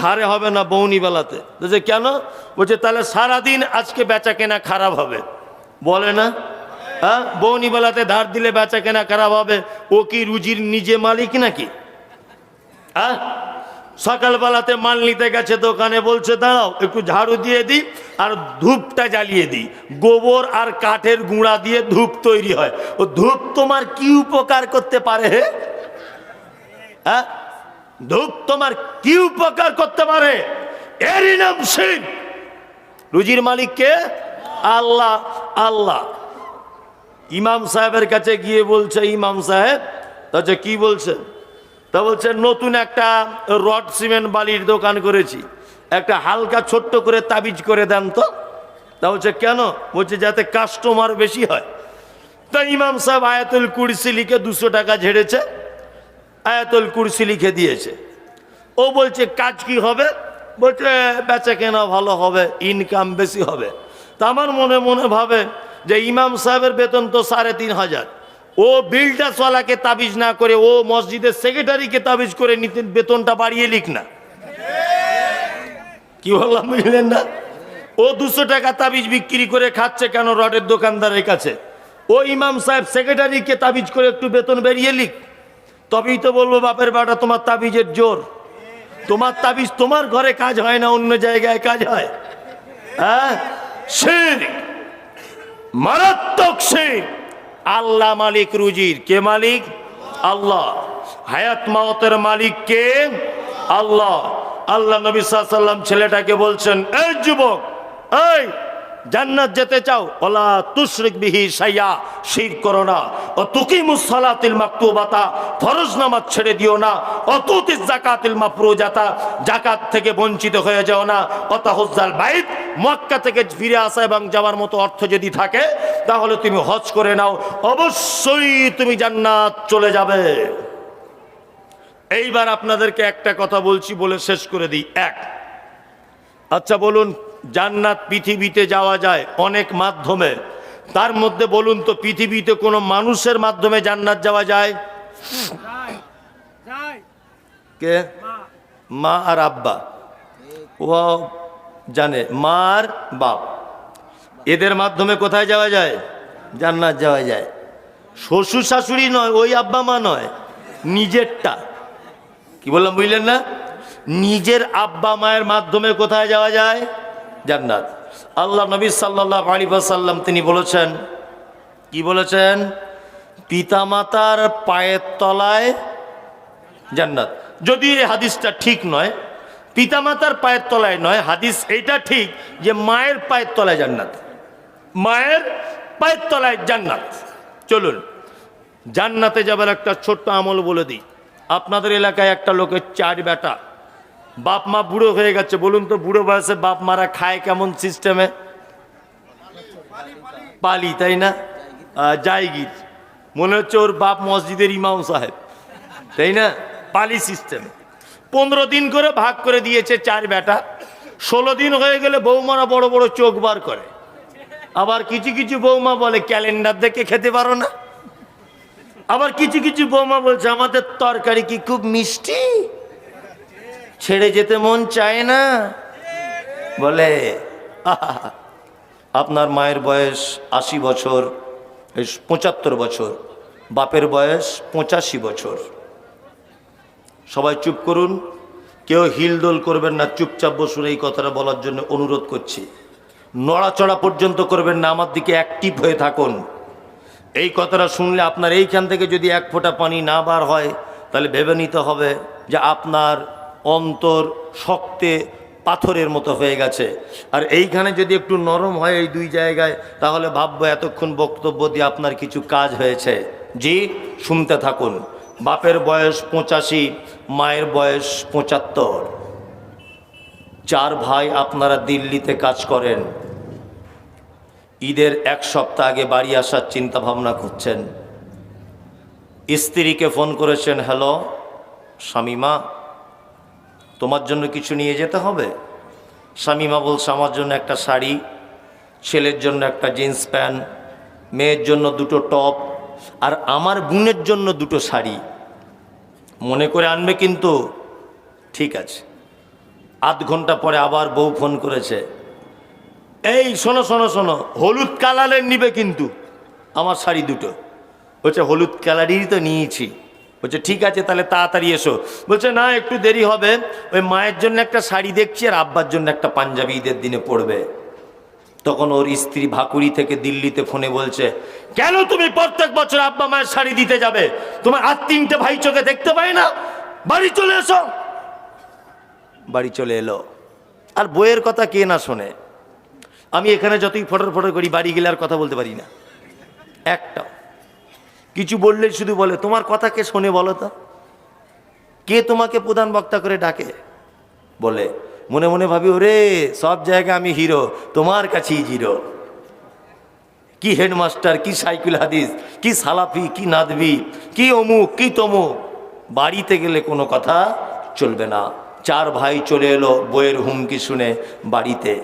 হারে হবে না বৌনি বেলাতে। বলছে, কেন? বলছে, তাহলে সারাদিন আজকে বেচা কেনা খারাপ হবে। বলে না? হ্যাঁ? বৌনি বেলাতে ধার দিলে বেচা কেনা খারাপ হবে। ও কি রুজির নিজে মালিক নাকি? হ্যাঁ? সকালবেলাতে মাল নিতে গেছে দোকানে, বলছে, দাঁড়াও, একটু ঝাড়ু দিয়ে দিই আর ধূপটা জ্বালিয়ে দিই। গোবর আর কাঠের গুঁড়া দিয়ে ধূপ তৈরি হয়। ও ধূপ তোমার কি উপকার করতে পারে হ্যাঁ? ধূপ তোমার কি উপকার করতে পারে? এরই নাম সিং রুজির মালিককে আল্লাহ আল্লাহ। ইমাম সাহেবের কাছে গিয়ে বলছে, ইমাম সাহেব তাহলে কি বলছে? তা বলছে, নতুন একটা রড সিমেন্ট বালির দোকান করেছি। একটা হালকা ছোট্ট করে তাবিজ করে দেন তো। তা বলছে, কেন? বলছে, যাতে কাস্টমার বেশি হয়। তা ইমাম সাহেব আয়াতুল কুরসি লিখে দুশো টাকা ঝেড়েছে। আয়াতুল কুরসি লিখে দিয়েছে। ও বলছে, কাজ কি হবে? বলছে বেচা কেনা ভালো হবে ইনকাম বেশি হবে। তা আমার মনে মনে ভাবে যে ইমাম সাহেবের বেতন তো সাড়ে তিন হাজার। ও বিল্ডাসওয়ালাকে তাবিজ না করে, ও মসজিদের সেক্রেটারিকে তাবিজ করে নিতে বেতনটা বাড়িয়ে লিখ না। কি বললাম, বুঝলেন না? ও দুশো টাকা তাবিজ বিক্রি করে খাচ্ছে কেন রডের দোকানদারের কাছে? ও ইমাম সাহেব সেক্রেটারিকে তাবিজ করে একটু বেতন বেরিয়ে লিখ। তবেই তো বলব বাপের বাটা, তোমার তাবিজের জোর। তোমার তাবিজ তোমার ঘরে কাজ হয় না, অন্য জায়গায় কাজ হয়। হ্যাঁ? মারাত্মক শির। আল্লাহ মালিক রুজির। কে মালিক? আল্লাহ। হায়াত মাওতের মালিক কে? আল্লাহ। আল্লাহ নবী সাল্লাম ছেলেটাকে বলছেন, এই যুবক, এই জান্নাত যেতে চাও ওলা তুশরিক বিহি সাইয়া শির করো না। ও তুকিমুস সালাতিল মাকতুবাতা, ফরজ নামাজ ছেড়ে দিও না। অতুতিস জাকাতিল মাফরুজাতা জাকাত থেকে বঞ্চিত হয়ে যাও না। অতাহুজ্জাল বাইত, মক্কা থেকে ফিরে আসা এবং যাওয়ার মতো অর্থ যদি থাকে, তাহলে তুমি হজ করে নাও। অবশ্যই তুমি জান্নাত চলে যাবে। এইবার আপনাদেরকে একটা কথা বলছি বলে শেষ করে দিই। এক। আচ্ছা বলুন জান্নাত পৃথিবীতে যাওয়া যায় অনেক মাধ্যমে। তার মধ্যে বলুন তো, পৃথিবীতে কোনো মানুষের মাধ্যমে জান্নাত যাওয়া যায়? কে? মা আর আব্বা। ও জানে, মা আর বাপ। এদের মাধ্যমে কোথায় যাওয়া যায়? জান্নাত যাওয়া যায়। শ্বশুর শাশুড়ি নয়, ওই আব্বা মা নয়, নিজেরটা। কি বললাম, বুঝলেন না? নিজের আব্বা মায়ের মাধ্যমে কোথায় যাওয়া যায়? জান্নাত। আল্লাহ নবী সাল্লাহ আলী সাল্লাম তিনি বলেছেন, কি বলেছেন? পিতামাতার পায়ের তলায় জান্নাত। যদি এই হাদিসটা ঠিক নয়, পিতামাতার পায়ের তলায় নয়, হাদিস এইটা ঠিক যে মায়ের পায়ের তলায় জান্নাত। মায়ের পায়ের তলায় জান্নাত। চলুন, জান্নাতে যাবার একটা ছোট্ট আমল বলে দিই। আপনাদের এলাকায় একটা লোকের চার বেটা বাপ মা বুড়ো হয়ে গেছে, বলুন তো বুড়ো বয়সে বাপ মারা খায় কেমন সিস্টেমে পালি, তাই না? জায়গির। মনে হচ্ছে ওর বাপ মসজিদের ইমাম সাহেব, তাই না? পালি সিস্টেম পনেরো দিন করে ভাগ করে দিয়েছে চার বেটা। ষোলো দিন হয়ে গেলে বৌমারা বড় বড় চোখ বার করে। আবার কিছু কিছু বৌমা বলে, ক্যালেন্ডার দেখে খেতে পারো না। আবার কিছু কিছু বৌমা বলছে, আমাদের তরকারি কি খুব মিষ্টি? ছেড়ে যেতে মন চায় না? বলে আপনার মায়ের বয়স আশি বছর পঁচাত্তর বছর। বাপের বয়স পঁচাশি বছর। সবাই চুপ করুন। কেউ হিলদোল করবেন না, চুপচাপ বসুন। এই কথাটা বলার জন্য অনুরোধ করছি। নড়াচড়া পর্যন্ত করবেন না, আমার দিকে অ্যাক্টিভ হয়ে থাকুন। এই কথাটা শুনলে আপনার এইখান থেকে যদি এক ফোঁটা পানি না বার হয়, তাহলে ভেবে নিতে হবে যে আপনার অন্তর শক্তে পাথরের মতো হয়ে গেছে। আর এইখানে যদি একটু নরম হয় এই দুই জায়গায়, তাহলে ভাববো এতক্ষণ বক্তব্য দিয়ে আপনার কিছু কাজ হয়েছে। জি, শুনতে থাকুন। বাপের বয়স পঁচাশি, মায়ের বয়স পঁচাত্তর। চার ভাই আপনারা দিল্লিতে কাজ করেন। ঈদের এক সপ্তাহ আগে বাড়ি আসার চিন্তা ভাবনা করছেন। স্ত্রীকে ফোন করেছেন, হ্যালো স্বামীমা তোমার জন্য কিছু নিয়ে যেতে হবে? স্বামীমা বলছে, আমার জন্য একটা শাড়ি, ছেলের জন্য একটা জিন্স প্যান্ট, মেয়ের জন্য দুটো টপ, আর আমার বোনের জন্য দুটো শাড়ি। মনে করে আনবে কিন্তু, ঠিক আছে। আধ ঘণ্টা পরে আবার বউ ফোন করেছে, এই শোনো শোনো শোনো, হলুদ কালারের নিবে কিন্তু, আমার শাড়ি দুটো। বলছে, হলুদ কালারই তো নিয়েছি। বলছে, ঠিক আছে, তাহলে তাড়াতাড়ি এসো। বলছে, না, একটু দেরি হবে। ওই মায়ের জন্য একটা শাড়ি দেখছি আর আব্বার জন্য একটা পাঞ্জাবি ঈদের দিনে পড়বে তখন ওর স্ত্রী ভাকুড়ি থেকে দিল্লিতে ফোনে বলছে, কেন তুমি প্রত্যেক বছর আব্বা মায়ের শাড়ি দিতে যাবে? তোমার আর তিনটে ভাই চোখে দেখতে পাই না। বাড়ি চলে এসো। বাড়ি চলে এলো। আর বইয়ের কথা কে না শোনে? আমি এখানে যতই ফটোর ফটো করি, বাড়ি গেলে আর কথা বলতে পারি না। একটা কিছু বললেই শুধু বলে, তোমার কথা কে শোনে বলো তো? কে তোমাকে প্রধান বক্তা করে ডাকে? বলে, মনে মনে ভাবি, ওরে, সব জায়গায় আমি হিরো, তোমার কাছেই জিরো। কি হেডমাস্টার, কি সাইকুল হাদিস, কি সালাফি, কি নাদবি, কি অমুক, কি তমুক। বাড়িতে গেলে কোনো কথা চলবে না। চার ভাই চলে এলো বইয়ের হুমকি শুনে বাড়িতে।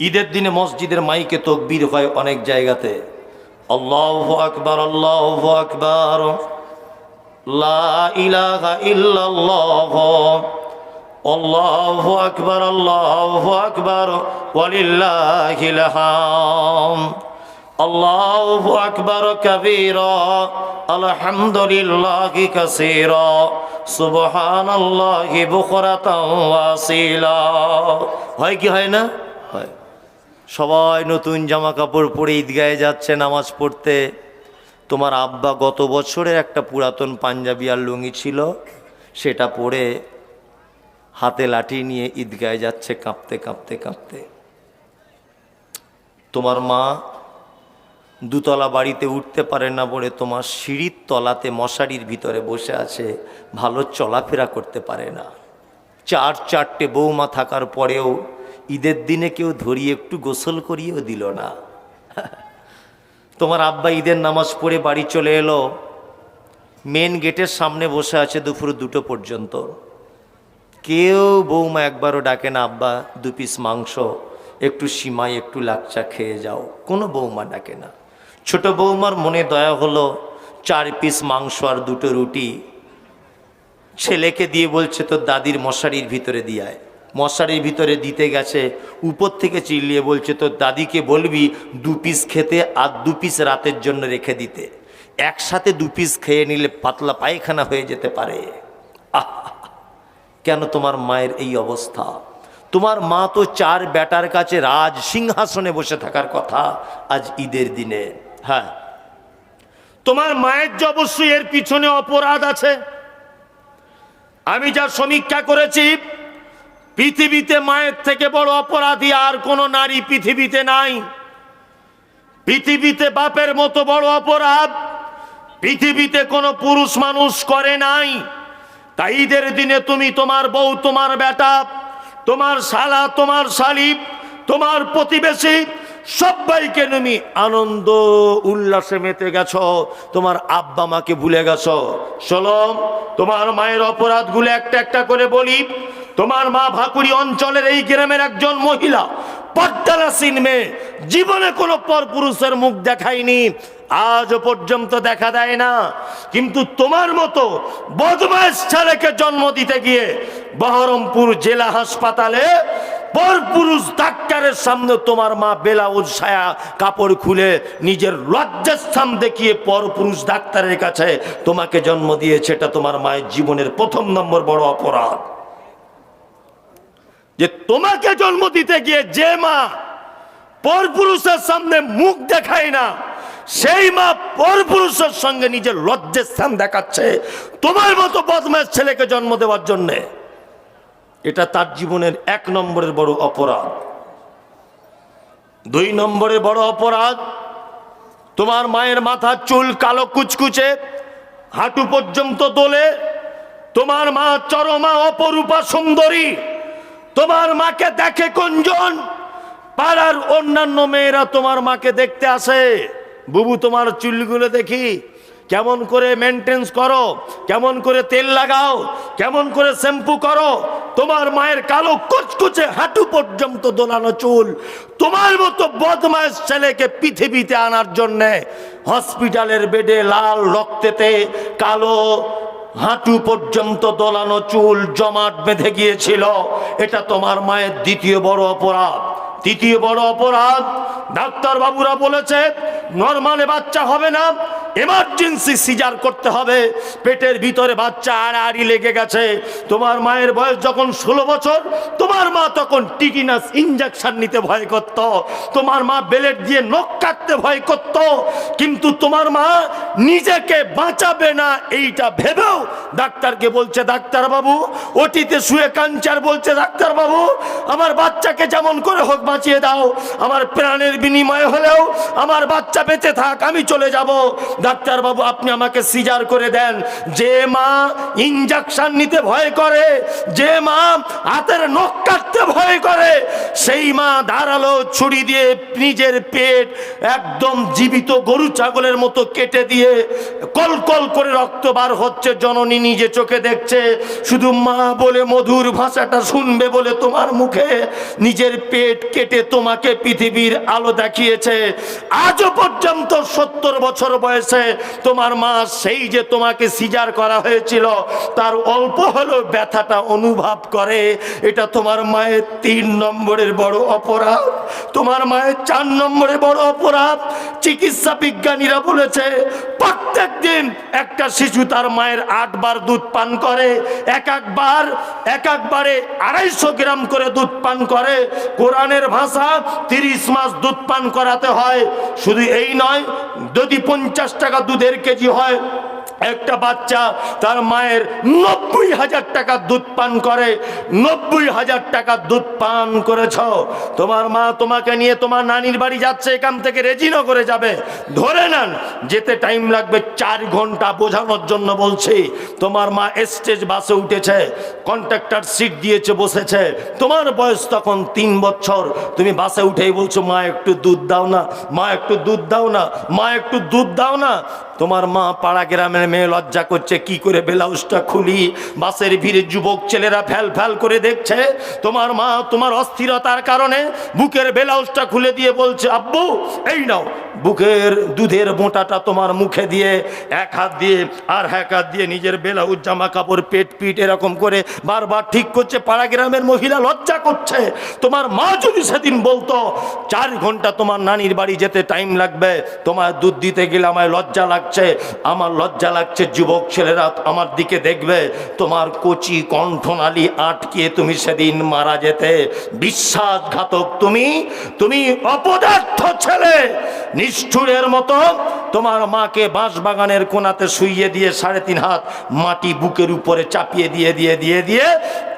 ঈদের দিনে মসজিদের মাইকে তকবির হয় অনেক জায়গাতে। আল্লাহ আকবার আল্লাহ আকবার। আল্লাহু আকবার আল্লাহু আকবার। ওয়ালিল্লাহিল হাম আল্লাহু আকবার কাবীরা। আলহামদুলিল্লাহি কাসীরা। সুবহানাল্লাহি বুকরাতাও ওয়াসিলা। হয় কি হয় না? হয়। সবাই নতুন জামা কাপড় পরে ঈদগাহে যাচ্ছে নামাজ পড়তে। তোমার আব্বা গত বছরের একটা পুরাতন পাঞ্জাবি আর লুঙ্গি ছিল, সেটা পরে হাতে লাঠি নিয়ে ঈদগাহে যাচ্ছে কাঁপতে কাঁপতে কাঁপতে। তোমার মা দুতলা বাড়িতে উঠতে পারে না বলে তোমার সিঁড়ির তলাতে মশারির ভিতরে বসে আছে, ভালো চলাফেরা করতে পারে না। চার চারটে বৌমা থাকার পরেও ঈদের দিনে কেউ ধরিয়ে একটু গোসল করিয়েও দিল না। তোমার আব্বা ঈদের নামাজ পড়ে বাড়ি চলে এলো। মেন গেটের সামনে বসে আছে দুপুর দুটো পর্যন্ত। কেউ বৌমা একবারও ডাকে না, আব্বা, দু পিস মাংস, একটু সিমাই, একটু লাকচা খেয়ে যাও। কোনো বৌমা ডাকে না। ছোট বৌমার মনে দয়া হলো, চার পিস মাংস আর দুটো রুটি। ছেলেকে দিয়ে বলছে, তোর দাদির মশারির ভিতরে দিয়ায় মশারির ভিতরে দিতে গেছে। উপর থেকে চিল্লিয়ে বলছে, তোর দাদিকে বলবি দু পিস খেতে আর দু পিস রাতের জন্য রেখে দিতে। একসাথে দু পিস খেয়ে নিলে পাতলা পায়খানা হয়ে যেতে পারে। কেন তোমার মায়ের এই অবস্থা? তোমার মা তো চার বেটার কাছে রাজ সিংহাসনে বসে থাকার কথা আজ ঈদের দিনে। হ্যাঁ। তোমার মায়ের যে অবশ্যই এর পিছনে অপরাধ আছে। আমি যা সমীক্ষা করেছি পৃথিবীতে মায়ের থেকে বড় অপরাধী আর কোনো নারী পৃথিবীতে নাই। পৃথিবীতে বাপের মতো বড় অপরাধ পৃথিবীতে কোনো পুরুষ মানুষ করে নাই। তাই ঈদের দিনে তুমি তোমার বউ, তোমার বেটা, তোমার শালা, তোমার শালিপ তোমার প্রতিবেশী সবাইকে তুমি আনন্দ উল্লাসে মেতে গেছ। তোমার আব্বা মাকে ভুলে গেছ। সলম তোমার মায়ের অপরাধগুলো একটা একটা করে বলি। তোমার মা ভাকুড়ি অঞ্চলের এই গ্রামের একজন মহিলা পর্দালাসীন মেয়ে জীবনে কোনো পর পুরুষের মুখ দেখায়নি আজ পর্যন্ত দেখা দেয় না। কিন্তু তোমার মতো বদমাস ছেলেকে জন্ম দিতে গিয়ে বহরমপুর জেলা হাসপাতালে পর পুরুষ ডাক্তারের সামনে তোমার মা বেলাউজ ছায়া কাপড় খুলে নিজের লজ্জাস্থান দেখিয়ে পর পুরুষ ডাক্তারের কাছে তোমাকে জন্ম দিয়েছে, এটা তোমার মায়ের জীবনের প্রথম নম্বর বড় অপরাধ। যে তোমাকে জন্ম দিতে গিয়ে যে মা পরপুরুষের সামনে মুখ দেখায় না, সেই মা পরপুরুষের সঙ্গে নিজের লজ্জের স্থান দেখাচ্ছে তোমার মতো বদমাস ছেলেকে জন্ম দেওয়ার জন্যে। এটা তার জীবনের এক নম্বরের বড় অপরাধ। দুই নম্বরের বড় অপরাধ, তোমার মায়ের মাথার চুল কালো কুচকুচে, হাঁটু পর্যন্ত দোলে, তোমার মা চরমা অপরূপা সুন্দরী তোমার মাকে দেখে কোনজন পাড়ার অন্যান্য মেয়েরা তোমার মাকে দেখতে আসে। বুবু, তোমার চুলগুলো দেখি। কেমন করে মেনটেন্স করো? কেমন করে তেল লাগাও? কেমন করে শ্যাম্পু করো? তোমার মায়ের কালো কুচকুচে হাঁটু পর্যন্ত দোলানো চুল। তোমার মতো বদমাস ছেলেকে পৃথিবীতে আনার জন্যে হসপিটালের বেডে লাল রক্তেতে কালো হাঁটু পর্যন্ত দোলানো চুল জমাট বেঁধে গিয়েছিল। এটা তোমার মায়ের দ্বিতীয় বড় অপরাধ। তৃতীয় বড় অপরাধ ডাক্তার বাবুরা বলেছে, নর্মালে বাচ্চা হবে না এমার্জেন্সি সিজার করতে হবে। পেটের ভিতরে বাচ্চা আড়াআড়ি লেগে গেছে। তোমার মায়ের বয়স যখন ষোলো বছর, তোমার মা তখন টিটিনাস ইঞ্জেকশন নিতে ভয় করত। তোমার মা বেলেট দিয়ে নখ কাটতে ভয় করত। কিন্তু তোমার মা নিজেকে বাঁচাবে না, এইটা ভেবেও ডাক্তারকে বলছে ডাক্তার বাবু ওটিতে শুয়ে কাঞ্চার বলছে ডাক্তার বাবু আমার বাচ্চাকে যেমন করে হোক বাঁচিয়ে দাও। আমার প্রাণের বিনিময়ে হলেও আমার বাচ্চা বেঁচে থাক, আমি চলে যাব। ডাক্তার বাবু, আপনি আমাকে সিজার করে দেন। যে মা ইঞ্জেকশন নিতে ভয় করে, যে মা হাতের নখ কাটতে ভয় করে। সেই মা ধারালো ছুরি দিয়ে নিজের পেট একদম জীবিত গরু ছাগলের মতো কেটে দিয়ে কল কল করে রক্ত বার হচ্ছে। জননী নিজে চোখে দেখছে, শুধু মা বলে মধুর ভাষাটা শুনবে বলে তোমার মুখে নিজের পেট কেটে তোমাকে পৃথিবীর আলো দেখিয়েছে। আজও পর্যন্ত সত্তর বছর বয়সে তোমার মা সেই যে তোমাকে সিজার করা হয়েছিল, তার অল্প হলেও ব্যথাটা অনুভব করে। এটা তোমার মায়ের তিন নম্বরের বড় অপরাধ। তোমার মায়ের চার নম্বরের বড় অপরাধ। চিকিৎসা বিজ্ঞানীরা বলেছে প্রত্যেক দিন একটা শিশু তার মায়ের আটবার দুধ পান করে, এক একবার এক একবারে আড়াইশো গ্রাম করে দুধ পান করে। কোরআনের ভাষা তিরিশ মাস দুধ পান করাতে হয়। শুধু এই নয়, যদি পঞ্চাশ টাকা দুধের কেজি হয় একটা বাচ্চা তার মায়ের নব্বই হাজার টাকা দুধ পান করে, নব্বই হাজার টাকা দুধ পান করেছ। তোমার মা তোমাকে নিয়ে তোমার নানির বাড়ি যাচ্ছে, এখান থেকে রেজিনগরে যাবে। ধরে নেন, যেতে টাইম লাগবে চার ঘণ্টা বোঝানোর জন্য বলছি। তোমার মা স্টেজ বাসে উঠেছে কন্ট্রাক্টর সিট দিয়েছে, বসেছে। তোমার বয়স তখন তিন বছর। তুমি বাসে উঠেই বলছো, মা, একটু দুধ দাও না, মা, একটু দুধ দাও না, মা, একটু দুধ দাও না। তোমার মা পাড়া গ্রামের মেয়ে লজ্জা করছে, কি করে ব্লাউজটা খুলি? বাসের ভিড়ে যুবক ছেলেরা ফ্যাল ফ্যাল করে দেখছে, তোমার মা তোমার অস্থিরতার কারণে বুকের ব্লাউজটা খুলে দিয়ে বলছে, আব্বু, এই নাও। বুকের দুধের মোটাটা তোমার মুখে দিয়ে এক হাত দিয়ে আর এক হাত দিয়ে নিজের ব্লাউজ জামা কাপড় পেট পিট এরকম করে বারবার ঠিক করছে। পাড়া গ্রামের মহিলা লজ্জা করছে। তোমার মা যদি সেদিন বলতো, চার ঘণ্টা তোমার নানির বাড়ি যেতে টাইম লাগবে, তোমার দুধ দিতে গেলে আমায় লজ্জা লাগছে, আমার লজ্জা লাগছে, যুবক ছেলেরা আমার দিকে দেখবে। তোমার কচি কণ্ঠনালী আটকিয়ে তুমি সেদিন মারা যেতে। বিশ্বাসঘাতক তুমি তুমি অপদার্থ ছেলে, নিষ্ঠুরের মতো তোমার মাকে বাঁশ বাগানের কোনাতে শুইয়ে দিয়ে সাড়ে তিন হাত মাটি বুকের উপরে চাপিয়ে দিয়ে দিয়ে দিয়ে দিয়ে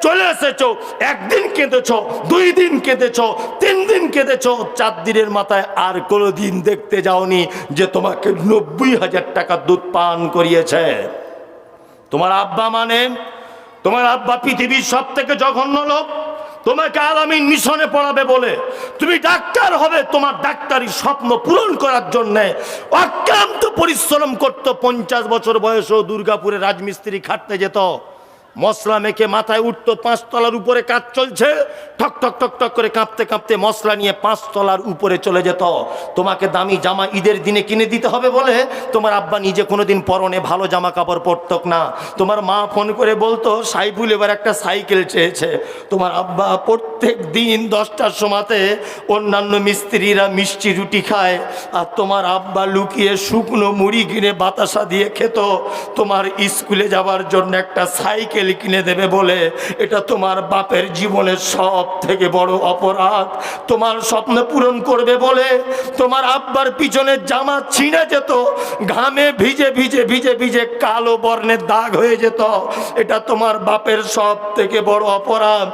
চলে এসেছ। একদিন কেঁদেছ, দুই দিন কেঁদেছ, তিন দিন কেঁদেছ। চার দিনের মাথায় আর কোনো দিন দেখতে যাওনি যে তোমাকে নব্বই হাজার টাকা দুধ পান করিয়েছে। তোমার আব্বা মানে? তোমার আব্বা পৃথিবীর সব থেকে জঘন্য লোক? তোমাকে আলামিন মিশনে পড়াবে বলে। তুমি ডাক্তার হবে, তোমার ডাক্তারি স্বপ্ন পূরণ করার জন্যে অক্লান্ত পরিশ্রম করতো। পঞ্চাশ বছর বয়সেও দুর্গাপুরে রাজমিস্ত্রি খাটতে যেত। মশলা মেখে মাথায় উঠতো পাঁচতলার উপরে কাজ চলছে। ঠক ঠক ঠক ঠক করে কাঁপতে কাঁপতে মশলা নিয়ে পাঁচতলার উপরে চলে যেত। তোমাকে দামি জামা ঈদের দিনে কিনে দিতে হবে বলে তোমার আব্বা নিজে কোনোদিন পরনে ভালো জামা কাপড় পরতক না। তোমার মা ফোন করে বলতো, সাইফুল এবার একটা সাইকেল চেয়েছে। তোমার আব্বা প্রত্যেক দিন দশটার সময়তে অন্যান্য মিস্ত্রিরা মিষ্টি রুটি খায় আর তোমার আব্বা লুকিয়ে শুকনো মুড়ি কিনে বাতাসা দিয়ে খেত। তোমার স্কুলে যাওয়ার জন্য একটা সাইকেল কিনে দেবে বলে, এটা তোমার বাপের জীবনের সব থেকে বড় অপরাধ। তোমার স্বপ্ন পূরণ করবে বলে, তোমার আব্বার পিছনের জামা ছিঁড়ে যেত, ঘামে ভিজে ভিজে ভিজে ভিজে কালো বর্ণের দাগ হয়ে যেত। এটা তোমার বাপের সব থেকে বড় অপরাধ।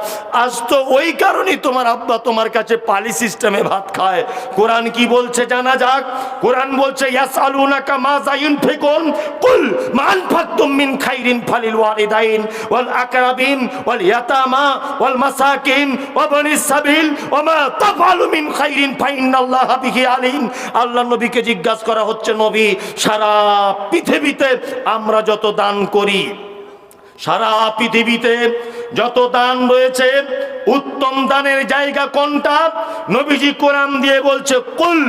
আজ তো ওই কারণেই তোমার আব্বা তোমার কাছে পালি সিস্টেমে ভাত খায়। কোরআন কি বলছে জানা যাক? কোরআন বলছে ইয়াসালুনাকা মাজা ইউনফিকুন কুল মা আনফাকতুম মিন খাইরিন ফালিল ওয়ালিদাইন। ওয়াল আকরাবিন, ওয়াল ইয়াতামা, ওয়াল মাসাকিন, ওয়া বানিস সাবিল, ওয়া মা তাফআলু মিন আল্লাহ নবীকে জিজ্ঞাসা করা হচ্ছে, নবী, সারা পৃথিবীতে আমরা যত দান করি সারা পৃথিবীতে যত দান রয়েছে, উত্তম দানের জায়গা কোনটা? নবীজি কোরআন দিয়ে বলছে, কুল।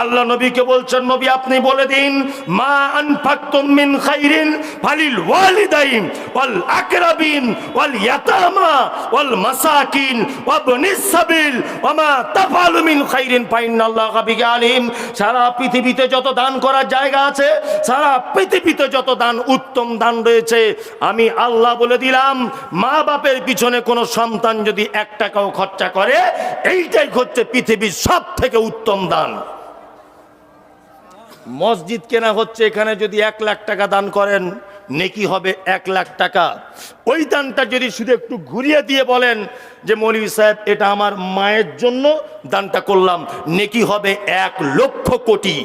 আল্লাহ নবীকে বলছেন, নবী, আপনি বলে দিন, মা আনফাকতুম মিন খাইরিন ফালিল ওয়ালিদাইন ওয়াল আকরাবিন ওয়াল ইয়াতামা ওয়াল মাসাকিন ওয়াবনিস সাবিল ওয়া মা তাফআলু মিন খাইরিন ফাইনাল্লাহা বিহি আলিম। সারা পৃথিবীতে যত দান করার জায়গা আছে, সারা পৃথিবীতে যত দান, উত্তম দান রয়েছে। আমি আল্লাহ বলে দিলাম, মা বাপের পিছনে কোনো সন্তান যদি এক টাকাও খরচা করে, এইটাই হচ্ছে পৃথিবীর সব থেকে উত্তম দান। মসজিদ কেনা হচ্ছে এখানে যদি এক লাখ টাকা দান করেন, নেকি হবে এক লাখ টাকা। ওই দানটা যদি শুধু একটু ঘুরিয়ে দিয়ে বলেন যে মৌলী সাহেব, এটা আমার মায়ের জন্য দানটা করলাম, নেকি হবে এক লক্ষ কোটি।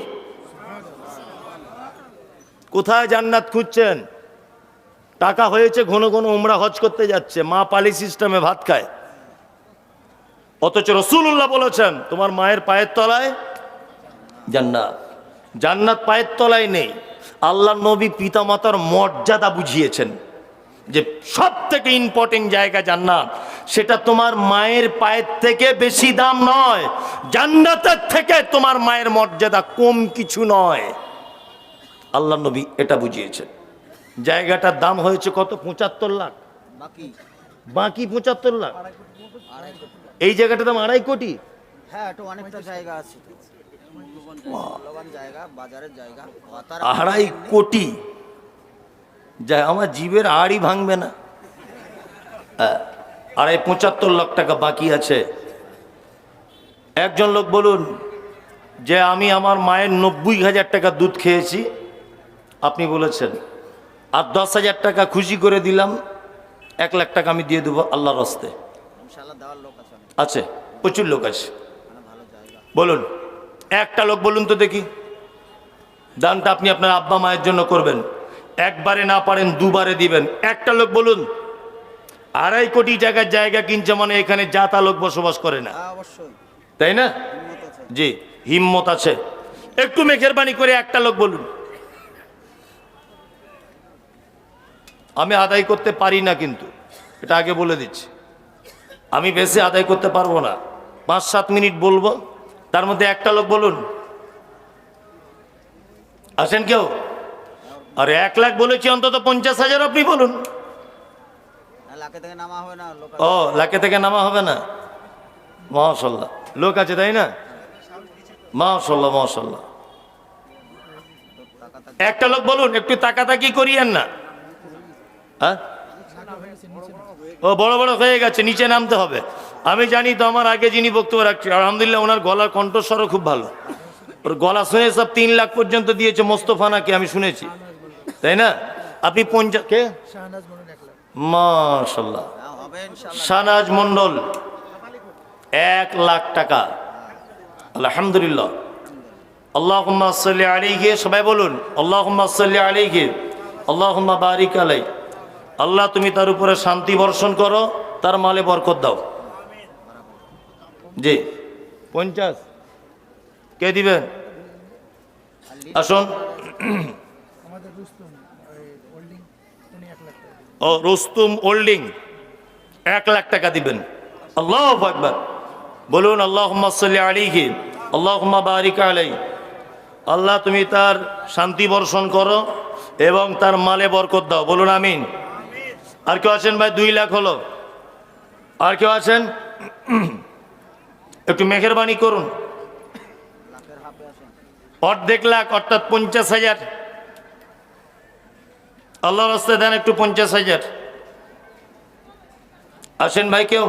কোথায় জান্নাত খুঁজছেন? টাকা হয়েছে ঘন ঘন উমরা হজ করতে যাচ্ছে মা পালি সিস্টেমে ভাত খায়। অথচ রসুল্লাহ বলেছেন তোমার মায়ের পায়ের তলায় জান্নাত। জান্নাত পায়ের তলায় নেই। আল্লাহ নবী পিতামাতার মর্যাদা বুঝিয়েছেন যে সব থেকে ইম্পর্টেন্ট জায়গা জান্নাত। সেটা তোমার মায়ের পায়ের থেকে বেশি দাম নয় জান্নাতের থেকে তোমার মায়ের মর্যাদা কম কিছু নয়। আল্লাহ নবী এটা বুঝিয়েছেন। জায়গাটার দাম হয়েছে কত? পঁচাত্তর লাখ। বাকি? বাকি পঁচাত্তর লাখ। এই জায়গাটার দাম আড়াই কোটি? হ্যাঁ একটু অনেকটা জায়গা আছে। মূল্যবান জায়গা বাজারের জায়গা। তার আড়াই কোটি? যা আমার জীবের আড়ই ভাঙবে না। হ্যাঁ, আড়াই পঁচাত্তর লাখ টাকা বাকি আছে। একজন লোক বলুন যে আমি আমার মায়ের নব্বই হাজার টাকা দুধ খেয়েছি আপনি বলেছেন আর দশ হাজার টাকা খুশি করে দিলাম এক লাখ টাকা আমি দিয়ে দেবো আল্লাহর রস্তে। আছে প্রচুর লোক আছে। মানে বলুন একটা লোক বলুন তো দেখি। দানটা আপনি আপনার আব্বা মায়ের জন্য করবেন। একবারে না পারেন দুবারে দিবেন। একটা লোক বলুন আড়াই কোটি টাকার জায়গা কিনছে মানে এখানে যাতা লোক বসবাস করে না। হ্যাঁ অবশ্যই। তাই না? জি হিম্মত আছে। একটু মেঘেরবানি করে একটা লোক বলুন। আমি আদায় করতে পারি না কিন্তু। এটা আগে বলে দিচ্ছি। আমি বেশি আদায় করতে পারব না। পাঁচ সাত মিনিট বলব। তার মধ্যে একটা লোক বলুন। আসেন কেউ? আর এক লাখ বলেছি অন্তত পঞ্চাশ হাজার আপনি বলুন। লাখে থেকে নামা হবে না লোক ও লাখে থেকে নামা হবে না। মাশাল্লাহ লোক আছে তাই না? টাকা থাকবে একটা লোক বলুন একটু তাকাতাকি করিয়েন না। হ্যাঁ? ও, বড় বড় হয়ে গেছে, নিচে নামতে হবে। আমি জানি তো আমার আগে যিনি বক্তব্য রাখছি, আলহামদুলিল্লাহ ওনার গলার কণ্ঠস্বরও খুব ভালো। ওর গলা শুনে সব তিন লাখ পর্যন্ত দিয়েছে মোস্তফানাকে, আমি শুনেছি। তাই না? আপনি পঞ্চাশ কে? মাশাল্লাহ হবে মন্ডল এক লাখ টাকা। আলহামদুলিল্লাহ। আল্লাহ সাল্লি গিয়ে সবাই বলুন আল্লাহ সাল্লি গিয়ে আল্লাহ বারিক আলাই আল্লাহ তুমি তার উপরে শান্তি বর্ষণ করো, তার মালে বরকত দাও। জি, পঞ্চাশ। কে দিবেন আসুন। ও, রুস্তুম ওল্ডিং এক লাখ টাকা দিবেন। আল্লাহ আকবর। বলুন আল্লাহ আলিহি আল্লাহ বারিক আলাই আল্লাহ তুমি তার শান্তি বর্ষণ করো এবং তার মালে বরকত দাও। বলুন, আমিন। আর কেউ আছেন ভাই? দুই লাখ হলো। আর কেউ আছেন? একটু মেহরবানি করুন। অর্ধেক লাখ, অর্থাৎ পঞ্চাশ হাজার। আল্লাহ রাস্তায় দেন একটু পঞ্চাশ হাজার। আসেন ভাই কেউ?